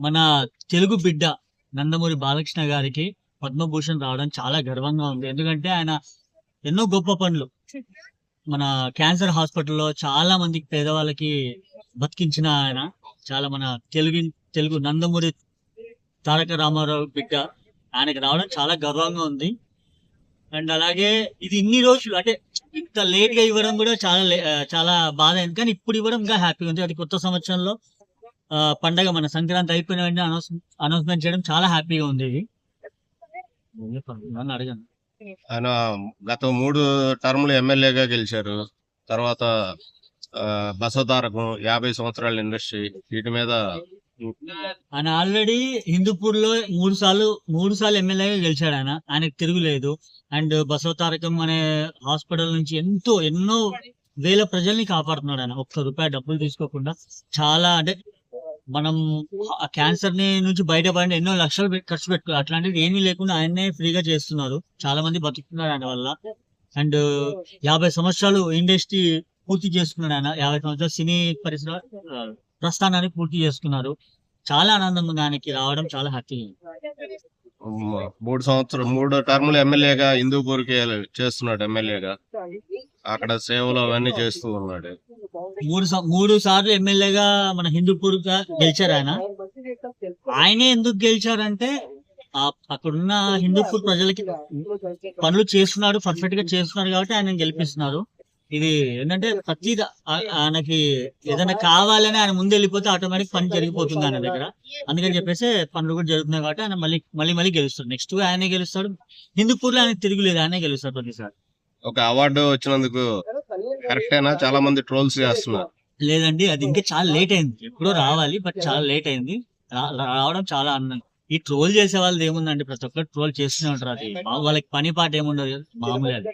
మన తెలుగు బిడ్డ నందమూరి బాలకృష్ణ గారికి పద్మభూషణ్ రావడం చాలా గర్వంగా ఉంది. ఎందుకంటే ఆయన ఎన్నో గొప్ప పనులు. మన క్యాన్సర్ హాస్పిటల్లో చాలా మందికి పేదవాళ్ళకి బతికించిన ఆయన. చాలా మన తెలుగు తెలుగు నందమూరి తారక రామారావు బిడ్డ ఆయనకి రావడం చాలా గర్వంగా ఉంది. అండ్ అలాగే ఇది ఇన్ని రోజులు అంటే ఇంత లేట్గా ఇవ్వడం కూడా చాలా లే- చాలా బాధ అయింది. కానీ ఇప్పుడు ఇవ్వడం ఇంకా హ్యాపీగా ఉంది. అది కొత్త సంవత్సరంలో పండగ మన సంక్రాంతి అయిపోయిన వెంటనే అనౌన్స్ అనౌన్స్మెంట్ చేయడం చాలా హ్యాపీగా ఉంది ఇది. ఆయన గత మూడు టర్మ్లు ఎమ్మెల్యేగా గెలిచారు. తర్వాత ఆ, బసవతారకం యాభై సంవత్సరాల ఇండస్ట్రీ వీటి మీద ఆయన ఆల్రెడీ హిందూపూర్లో మూడు సార్లు మూడు సార్లు ఎమ్మెల్యేగా గెలిచాడు ఆయన. ఆయనకు తిరుగులేదు. అండ్ బసవతారకం అనే హాస్పిటల్ నుంచి ఎంతో ఎన్నో వేల ప్రజల్ని కాపాడుతున్నాడు ఆయన. ఒక్క రూపాయి డబ్బులు తీసుకోకుండా చాలా అంటే మనం ఆ క్యాన్సర్ని నుంచి బయటపడి ఎన్నో లక్షలు ఖర్చు పెట్టుకో అట్లాంటిది ఏమీ లేకుండా ఆయన్నే ఫ్రీగా చేస్తున్నారు. చాలా మంది బతుకుతున్నారు ఆయన వల్ల. అండ్ యాభై సంవత్సరాలు ఇండస్ట్రీ పూర్తి చేసుకున్నాడు ఆయన. యాభై సంవత్సరాలు సినీ పరిశ్రమ ప్రస్థానాన్ని పూర్తి చేసుకున్నారు. చాలా ఆనందంగా ఉంది ఆయనకి. రావడం చాలా హ్యాపీ. మూడు సంవత్సరం మూడు టర్ములు ఎమ్మెల్యేగా హిందూపూర్కి చేస్తున్నాడు ఎమ్మెల్యేగా. అక్కడ సేవలు అవన్నీ చేస్తూ ఉన్నాడు. మూడు మూడు సార్లు ఎమ్మెల్యేగా మన హిందూపూర్గా గెలిచారు ఆయన. ఆయనే ఎందుకు గెలిచారంటే అక్కడున్న హిందూపూర్ ప్రజలకి పనులు చేస్తున్నాడు పర్ఫెక్ట్గా చేస్తున్నారు కాబట్టి ఆయన గెలిపిస్తున్నారు. ఇది ఏంటంటే ప్రతి ఆయనకి ఏదైనా కావాలని ఆయన ముందు వెళ్ళిపోతే ఆటోమేటిక్ పని జరిగిపోతుంది ఆయన దగ్గర. అందుకని చెప్పేసి పనులు కూడా జరుగుతున్నాయి కాబట్టి ఆయన మళ్ళీ మళ్ళీ మళ్ళీ గెలుస్తాడు. నెక్స్ట్ ఆయనే గెలుస్తాడు. హిందూపూర్లో ఆయన తిరుగులేదు ఆయనే గెలుస్తాడు ప్రతిసారి. ఒక అవార్డు వచ్చినందుకు కరెక్టేనా చాలా మంది ట్రోల్స్ చేస్తున్నారు. లేదండి అది ఇంకా చాలా లేట్ అయింది. ఎప్పుడో రావాలి బట్ చాలా లేట్ అయింది. రావడం చాలా ఆనందం ఈ ట్రోల్ చేసే వాళ్ళది ఏముందండి? ప్రతి ఒక్కరు ట్రోల్ చేస్తూనే ఉంటారు. అది వాళ్ళకి పని పాట ఏముండదు మామూలు అది.